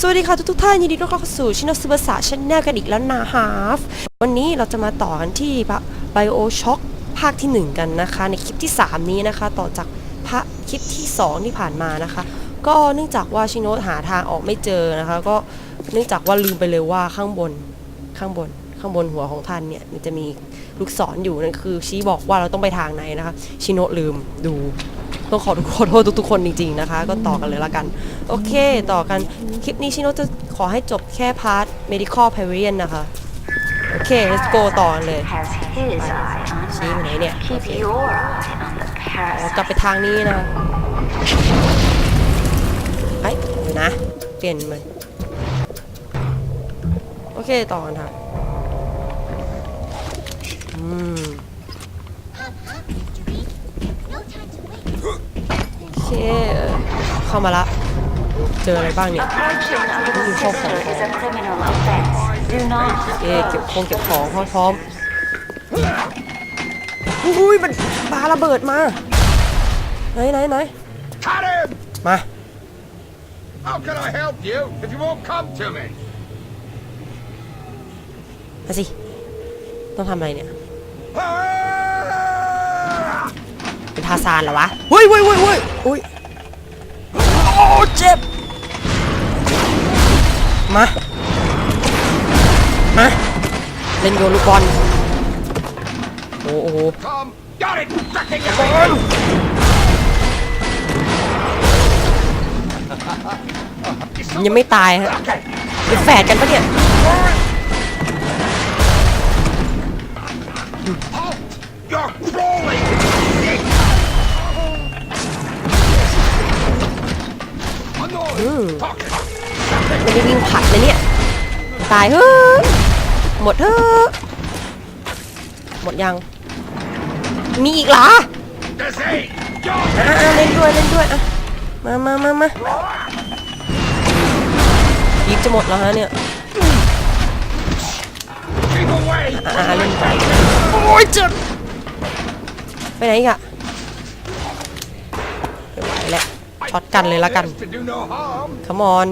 สวัสดีค่ะทุกทุกๆท่านยินดีต้อนรับเข้าสู่ชินอสุภาษาชแนลกันอีกแล้วนะฮาฟวันนี้เราจะมาต่อกันที่ไบโอช็อคภาคที่ 1 กันนะคะ ในคลิปที่ 3 นี้นะคะ ต่อจากพระคลิปที่ 2 ที่ผ่านมานะคะ ก็เนื่องจากว่าชิโนะหาทางออกไม่เจอนะคะ ก็เนื่องจากว่าลืมไปเลยว่าข้างบนข้างบนข้างบนหัวของท่านเนี่ยมันจะมี ลูกศรอยู่นั่นคือชี้บอกว่าเราต้องไปทางไหนนะคะชิโนะลืมดูต้องขอขอโทษทุกๆคนจริงๆนะคะ ก็ต่อกันเลยละกัน โอเค ต่อกันคลิปนี้ชิโนจะขอให้จบแค่พาร์ท medical pavilion นะคะโอเค let's go ต่อเลยชี้ไปไหนเนี่ยโอเคกลับไปทางนี้นะไอ้ยเดี๋ยวนะ เปลี่ยนมันโอเค ต่อกันค่ะ อืมโอเคเออเข้ามาละ เจออะไรบ้างเนี่ย Approaching under the sister is a criminal offense. Do not เอะเก็บคงเก็บของพร้อมพร้อมอุ้ยมันปาระเบิดมา ไหนไหนไหน Cut him! มา How can I help you if you won't come to me? มาสิ ต้องทำอะไรเนี่ย Ah! เป็นทาซานเหรอวะเฮ้ยเฮ้ยเฮ้ยเฮ้ยอุ้ยโอ้เจ็บ มา มา เล่นโยนลูกบอล โอ้โห Come! Got it! Fucking your ยังไม่ตายฮะ Okay. เป็นแฝดกันปะเนี่ย You're crawling! Dick! Annoying! Pocket! ไม่ได้วิ่งผัดเลยเนี่ย ตายเฮ้ยหมดเฮ้ยหมดยัง มีอีกเหรอ Disease! You're อะอะเล่นด้วยเล่นด้วยอะมามามามายิบจะหมดแล้วฮะเนี่ย keep away! อะอะเล่นไปโอ้ยเจ็บ ไปไหนอีกอะไม่ไหวแล้วช็อตกันเลยละกันขมอน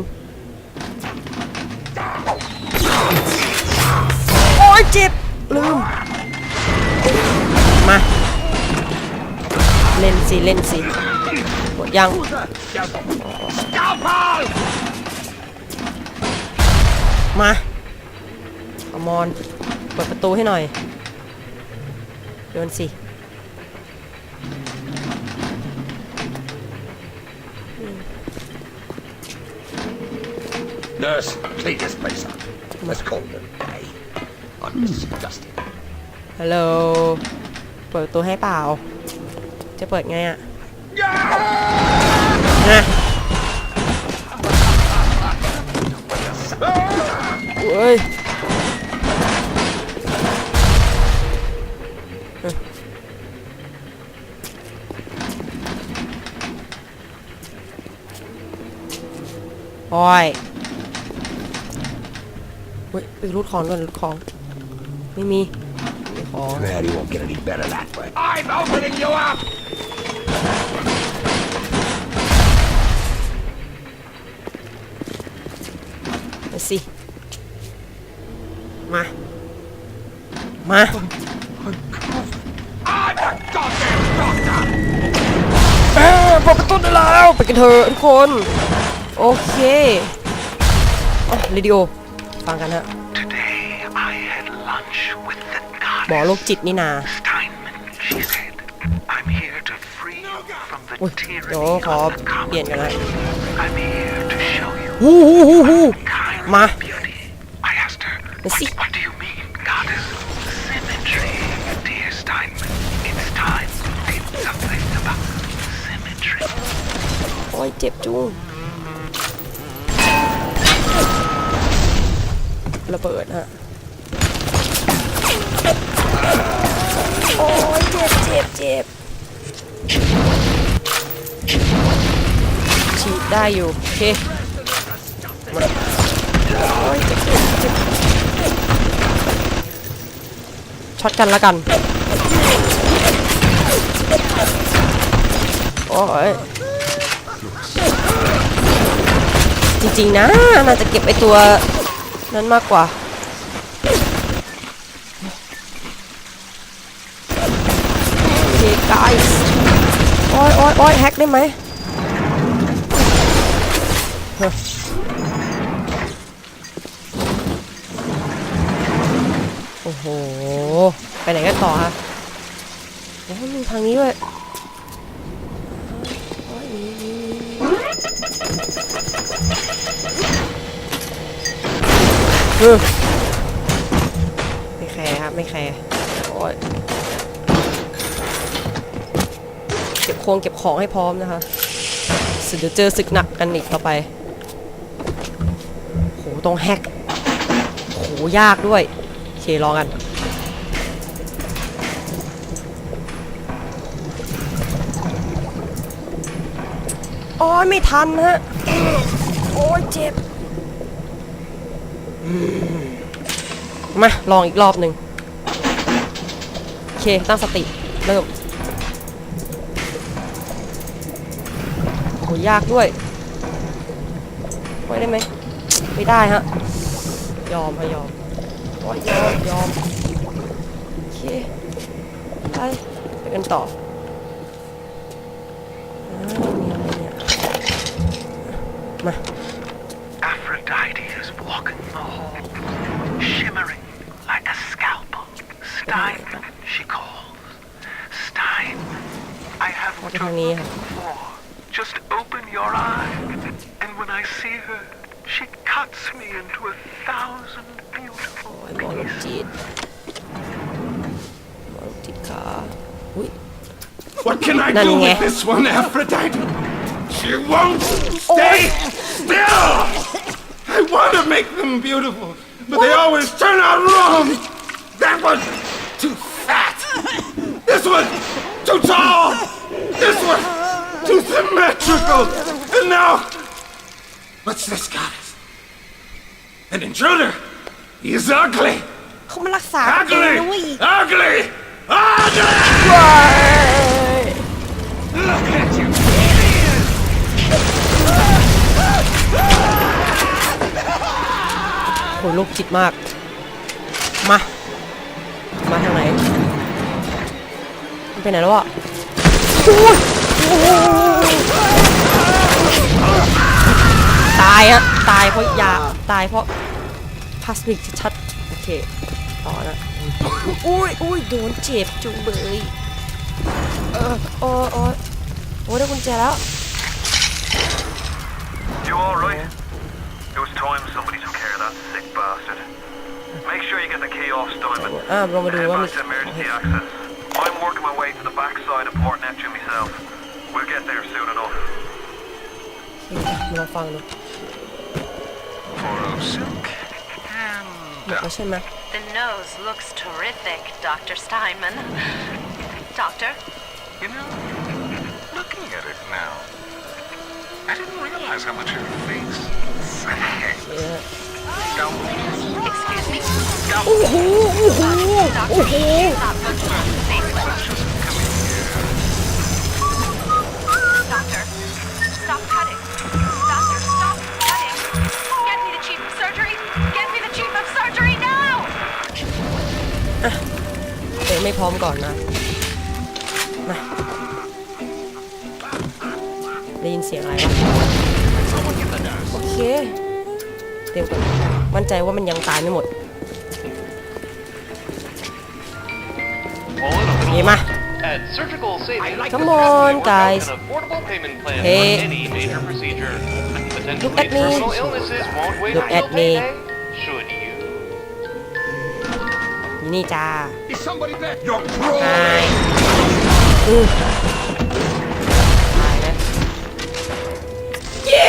โอ้ยเจ็บ ลืม มา เล่นสิ เล่นสิหมดยังมาขมอนเปิดประตูให้หน่อยโยนสิ Nurse, clean this place up. Let's call it a day. I'm disgusted. ฮัลโหล เปิดประตูให้เปล่า จะเปิดไงอะนะเฮ้ย โอ้ย เฮ้ยไปรูดของก่อนรูดของ ไม่มีไม่มีของ Well, you won't get any better that way. I'm opening you up! มาสิ มา มา I'm a goddamn doctor! เออเปิดประตูได้แล้ว ไปกันเถอะทุกคน โอเคอ๋อเรดิโอ ฟังกันฮะ Today I had lunch with the หมอ goddess โรคจิตนี่นา Steinman, she said. I'm here to free you from the อุ้ยเดี๋ยว tyranny ขอ of the เปลี่ยน common. กันนะ I'm here to show you ฮู้ฮู้ฮู้ฮู้ kind Ma. beauty. I asked her, Let's see. what do you mean, goddess? Symmetry, dear Steinman. It's time we did something about symmetry. โอ้ยเจ็บจุง ระเบิดฮะ โอ้ยเจ็บเจ็บเจ็บฉีดได้อยู่ โอเคมาโอ้ยเจ็บเจ็บเจ็บช็อตกันละกัน โอ้ยจริงๆนะ น่าจะเก็บไอตัว นั้นมากกว่า โอเค guys โอ้ยโอ้ยโอ้ยแฮกได้ไหมโอ้โห ไปไหนกันต่อฮะโอ้ยมีทางนี้ด้วย ไม่แคร์ครับ ไม่แคร์โอ้ยเก็บโครงเก็บของให้พร้อมนะคะสึกเดี๋ยวเจอศึกหนักกันอีกต่อไปโหต้องแฮกโหยากด้วยโอเคลองกันโอ้ยไม่ทันฮะ โอ้ยเจ็บอื มา ลองอีกรอบหนึ่งโอเค ตั้งสติ เริ่ม โอ้โหยากด้วยไว้ได้ไหม ไม่ได้ฮะ ยอมฮะยอมโอ้ยยอม ยอม โอเค ไป ไปกันต่อมา ทางนี้ค่ะ before. Just open your eye, and when I see her, she cuts me into a thousand beautiful โอ้ยหมอลูกจิตหมอลูกจิตขาอุ้ย What can I Nani do nghe. with this one, Aphrodite? She won't stay still! I want to make them beautiful, but they always turn out wrong! That was too fat! This was too tall! This was too symmetrical! And now, what's this goddess? An intruder! He's ugly! เขามารักษากันเอง Ugly! นะเว้ย Ugly! Ugly! Look at you! โหลูกจิตมาก มา มาทางไหน มันไปไหนแล้วอะโอ้ยโอ้ย ตายอะตายเพราะยาตายเพราะพลาสติกชัดๆโอเคต่อนะอุ้ยอุ้ยโดนเจ็บจุงเบยเออโอ้ยโอ้ยโอ้ยได้กุญแจแล้ว You alright? It was time somebody took care of that sick bastard. Make sure you get the key off Steinman. อ่าลองมาดู Head ว่ามี back to emergency access. I'm working my way to the backside of Port Neptune myself. We'll get there soon enough. มาลองฟังดู Poro silk. หมดแล้วใช่ไหม The nose looks terrific, Dr. Steinman. Doctor? You know, looking at it now, I didn't realize how much her face sang. Excuse me? โอ้โหโอ้โ stop cutting. Doctor, stop cutting. Get me the chief of surgery. Get me the chief of surgery now! เอ๊ะไม่พร้อมก่อนนะมาได้ยินเสียงอะไรวะโอเคเตรียมก่อนมั่นใจว่ามันยังตายไม่หมด เย่มา Come customers on, may work out guys. An affordable payment plan Hey. for any major procedure. Potentially Look at me. terminal illnesses won't wait Look until at me. payday. Should you? อยู่นี่จ้า Is somebody there? You're pro! ตายอือตายแล้วเย้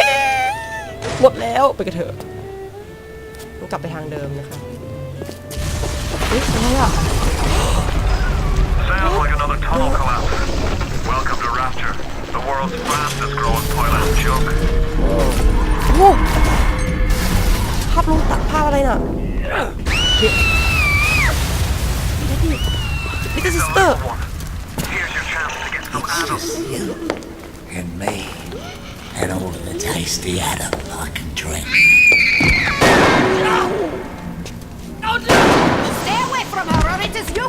หมดแล้วไปกันเถอะต้องกลับไปทางเดิมนะคะเฮ้ยอะไรอะ Sounds like another tunnel collapse. Welcome to Rapture, the world's fastest growing pilot junk. โอ้ภาพลงตัดภาพอะไรน่ะลิตเติ้ลซิสเตอร์ One. Here's your chance to get some adults. And me. and all of the tasty Adam I can drink.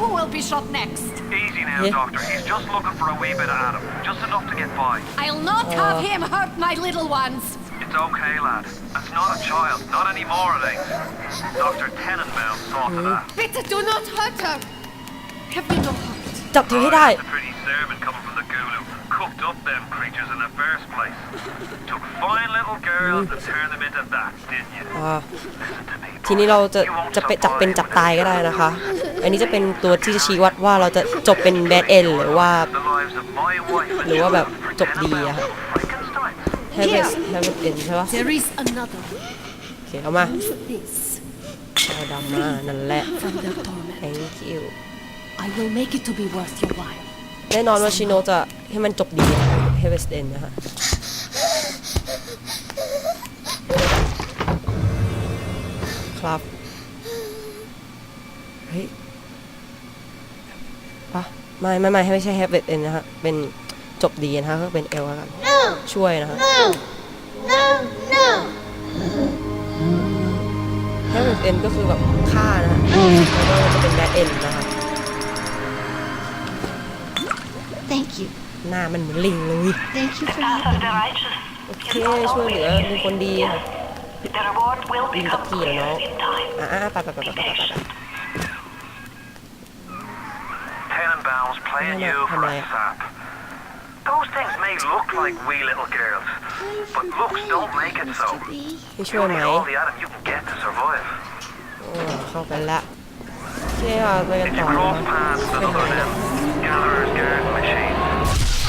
who will be shot next. Easy now, yeah. Doctor. He's just looking for a wee bit of Adam. Just enough to get by. I'll not uh. have him hurt my little ones. It's okay, lad. That's not a child. Not anymore, I. Dr. Tenenbaum saw to that. Bitte do not hurt her. Have you no heart? Doctor, oh, hit out. Cooked up them creatures in the first place. Took fine little girls and turned them into that, didn't you? อ่า Listen to me, ทีนี้เราจะ You won't จะเป็นจับเป็น survive จับ with ตายก็ได้นะคะ อันนี้จะเป็นตัวที่จะชี้วัดว่าเราจะจบเป็นแบดเอนหรือว่า the lives of my wife and หรือว่าแบบ children for จบดีอะค่ะ Frankenstein. have it have it end ใช่ปะ There is another. โอเคเอามา This เอาดำมานั่นแหละ from their torment. thank you I will make it to be worth your while. แน่นอนว่าชิโนจะให้มันจบดีนะคะ have it end นะคะครับเฮ้ยปะไม่ไม่ไม่ไม่ใช่ have it end นะฮะเป็นจบดีนะคะก็เป็นเอลแล้วกันช่วยนะคะ have it end ก็คือแบบฆ่านะฮะแล้วก็จะเป็น bad end นะคะ Thank you. หน้ามันเหมือนลิงเลย Thank you for Path helping of the me. righteous. โอเค ช่วยเหลือเป็นคนดีค่ะ The reward will ยิงกับ become พี่แล้ว clear เนาะ in time. อ่าไปไปไปไปไปไปไป Tenenbaum's playing Why not? you for Why a not? sap. Those things may look like wee little girls, but looks don't make it so. ไม่ช่ว You ยไหม need all the Adam you can get to survive. โอ้เข้าไปละโอเคค่ะไปกัน If ต่ you อนะ cross คะ paths with เป็นไง another นะ them, gatherers, garden machines, make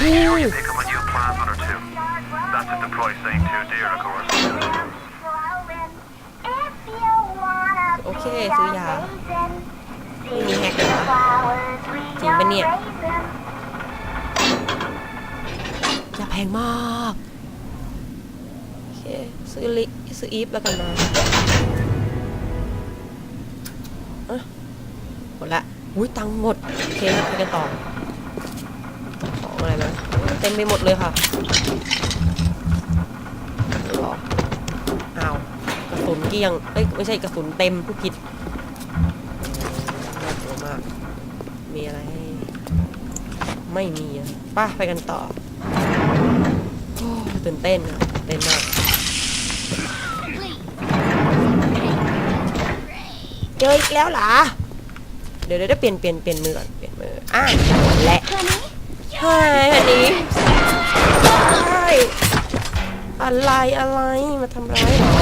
sure you pick up a new plant one or two. That's if the price ain't too dear, of course. โอเค ซื้อยาไม่มีแฮกเลยนะจริงปะเนี่ย ยาแพงมาก โอเค ซื้อลิซื้ออีฟแล้วกันนะอะหมดละ อุ้ยตังค์หมด โอเคไปกันต่อ ของอะไรนะ เต็มไปหมดเลยค่ะหรออ้าวกระสุนเกลี้ยง เอ้ยไม่ใช่กระสุนเต็มผู้ผิดน่ากลัวมาก มีอะไรให้ไม่มีอะไป้าไปกันต่อโอ้ตื่นเต้นอะตื่นเต้นมากเจออีกแล้วเหรอเดี๋ยวเดี๋ยวเดี๋ยวเปลี่ยนเปลี่ยนเปลี่ยนมือก่อนเปลี่ยนมืออะและ ใช่อันนี้ใช่อะไรอะไรมาทำร้ายเหรอ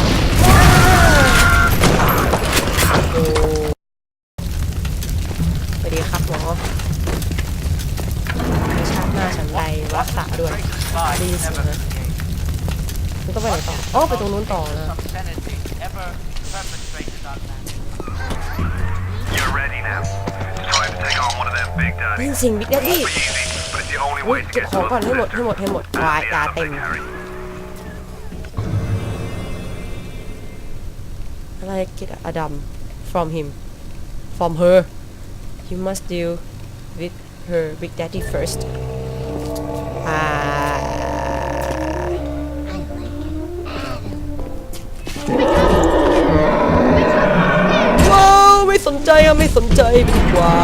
โอ้สวัสดีครับหมอไม่ชาติหน้าฉันใดรักษาด้วยดีสินะคุณต้องไปไหนต่ออ๋อไปตรงนู้นต่อนะ You're ready now. It's time to take on one of them big ได้ daddies. ยินเสียงบิ๊กแดดดี้ Be easy, but it's the only เฮ้ย way to เก็บ get ของ to ก่อน the ให้หมดให้หมด sister ให้หมด and วาย the ยา Adam เต็ม they carry. อะไร get a dumb from him from her you must deal with her big daddy first อ่า ว้าวไม่สนใจอะไม่สนใจดีกว่า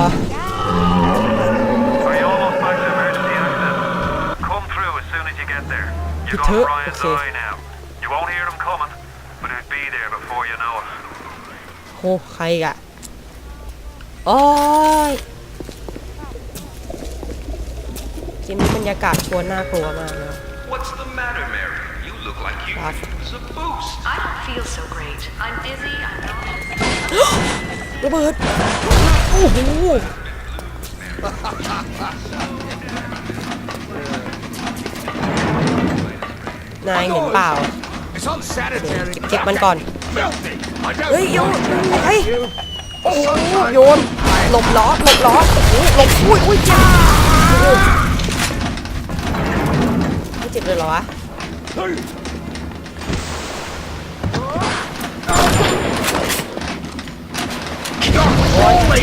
there. You're Good going to- Ryan's okay. eye now. You won't hear them coming, but it'll be there before you know it. โหใครอีกอะโอ้ยเกมนี้บรรยากาศชวนน่ากลัวมากนะ What's the matter, Mary? You look like you Laugh. could use a boost. I don't feel so great. I'm dizzy. I'm nauseous. ระเบิด โอ้โห นายเห็นเปล่าเก็บมันก่อน เฮ้ยโยนเฮ้ยโอ้โหโยนหลบล้อหลบล้อโอ้โหหลบอุ้ยอุ้ยเจ็บไม่เจ็บเลยเหรอวะ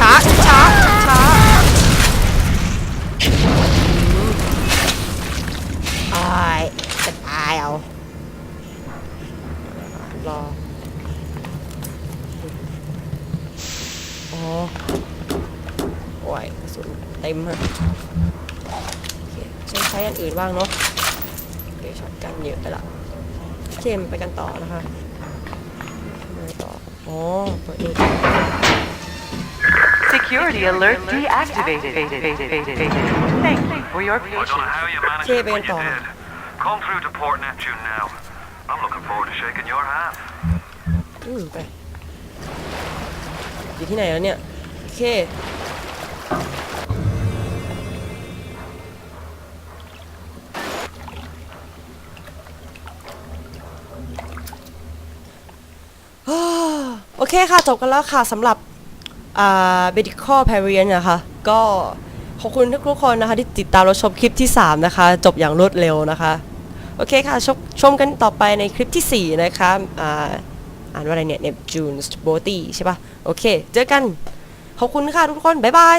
ช้าช้า เอา รอ๋อ้โอ้ยสุดเต็มฮะใช้ใช้อันอื่นบ้างเนาะโอเคช็อตกันเยอะไปละเคมไปกันต่อนะคะมาต่ออ๋อเปิดดู Security alert deactivated. Thank you for your patience. เคไปกันต่อ Come through to Port Neptune now. I'm looking forward to shaking your hand. อืมไปอยู่ที่ไหนแล้วเนี่ยโอเคโอเคค่ะ จบกันแล้วค่ะสำหรับอ่า medical pavilion นะคะ ก็ขอบคุณทุกๆคนนะคะ ที่ติดตามเราชมคลิปที่ 3 นะคะ จบอย่างรวดเร็วนะคะ โอเคค่ะชมชมกันต่อไปในคลิปที่ 4 นะคะอ่าอ่านว่าอะไรเนี่ยเนปจูนสโบตี้ใช่ป่ะ โอเค เจอกัน ขอบคุณค่ะทุกคน บ๊ายบาย